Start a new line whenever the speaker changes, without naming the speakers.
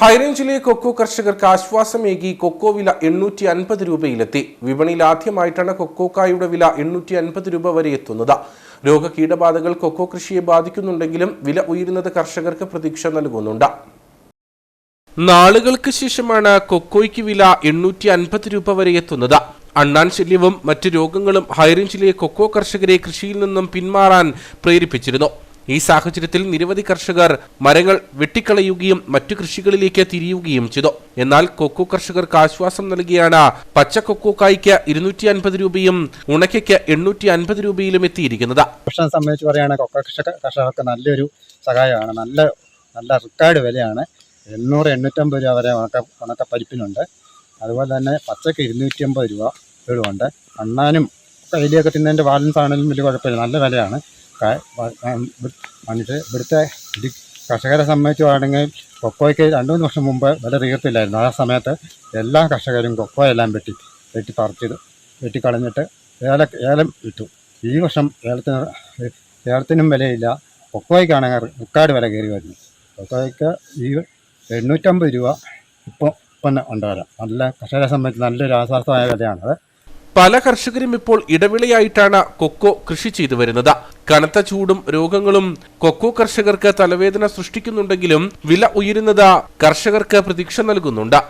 ഹൈറേഞ്ചിലെ cocoa കർഷകർക്ക് ആശ്വാസമേകി cocoa വില എണ്ണൂറ്റി അൻപത് രൂപയിലെത്തി വിപണിയിൽ ആദ്യമായിട്ടാണ് കൊക്കോക്കായുടെ വില എണ്ണൂറ്റി അൻപത് രൂപ വരെ എത്തുന്നത്. രോഗകീടബാധകൾ കൊക്കോ കൃഷിയെ ബാധിക്കുന്നുണ്ടെങ്കിലും വില ഉയരുന്നത് കർഷകർക്ക് പ്രതീക്ഷ നൽകുന്നുണ്ട്. നാളുകൾക്ക് ശേഷമാണ് കൊക്കോയ്ക്ക് വില എണ്ണൂറ്റി അൻപത് രൂപ വരെ എത്തുന്നത്. അണ്ണാൻ ശല്യവും മറ്റ് രോഗങ്ങളും ഹൈറേഞ്ചിലെ കൊക്കോ കർഷകരെ കൃഷിയിൽ നിന്നും പിന്മാറാൻ പ്രേരിപ്പിച്ചിരുന്നു. ഈ സാഹചര്യത്തിൽ നിരവധി കർഷകർ മരങ്ങൾ വെട്ടിക്കളയുകയും മറ്റു കൃഷികളിലേക്ക് തിരിയുകയും ചെയ്തു. എന്നാൽ കൊക്കോ കർഷകർക്ക് ആശ്വാസം നൽകിയാണ് പച്ച കൊക്കോക്കായ്ക്ക് ഇരുന്നൂറ്റി അൻപത് രൂപയും ഉണക്കയ്ക്ക് എണ്ണൂറ്റി അൻപത് രൂപയിലും എത്തിയിരിക്കുന്നത്.
കർഷകനെ സംബന്ധിച്ച് കൊക്ക കർഷക കർഷകർക്ക് നല്ലൊരു സഹായമാണ്. നല്ല നല്ല റിക്കാർഡ് വിലയാണ്. എണ്ണൂറ് എണ്ണൂറ്റമ്പത് രൂപ വരെ ഉണക്ക ഉണക്കപ്പരിപ്പിനുണ്ട്. അതുപോലെ തന്നെ പച്ചക്ക് ഇരുന്നൂറ്റി അമ്പത് രൂപ വീടുമുണ്ട് അണ്ണാനും കയ്യിലൊക്കെ തിന്നതിന്റെ ബാലൻസ് ആണെങ്കിലും വലിയ കുഴപ്പമില്ല. നല്ല വിലയാണ്. വന്നിട്ട് ഇവിടുത്തെ കർഷകരെ സംബന്ധിച്ച് പറയുകയാണെങ്കിൽ കൊക്കോയ്ക്ക് രണ്ട് മൂന്ന് വർഷം മുമ്പ് വില തീർത്തില്ലായിരുന്നു. ആ സമയത്ത് എല്ലാ കർഷകരും കൊക്കോ എല്ലാം വെട്ടി വെട്ടി പറിച്ചത് വെട്ടിക്കളഞ്ഞിട്ട് ഏല ഏലം ഇട്ടു. ഈ വർഷം ഏലത്തിന് ഏലത്തിനും വിലയില്ല. കൊക്കോയ്ക്കാണെങ്കിൽ റിക്കാർഡ് വില കയറി വരുന്നു കൊക്കോയ്ക്ക് ഈ എണ്ണൂറ്റമ്പത് രൂപ ഇപ്പോൾ ഇപ്പം ഉണ്ട് നല്ല കർഷകരെ സംബന്ധിച്ച് നല്ലൊരു ആശ്വാസമായ വിലയാണത്
പല കർഷകരും ഇപ്പോൾ ഇടവിളയായിട്ടാണ് കൊക്കോ കൃഷി ചെയ്തു വരുന്നത്. കനത്ത ചൂടും രോഗങ്ങളും കൊക്കോ കർഷകർക്ക് തലവേദന സൃഷ്ടിക്കുന്നുണ്ടെങ്കിലും വില ഉയരുന്നത് കർഷകർക്ക് പ്രതീക്ഷ നൽകുന്നുണ്ട്.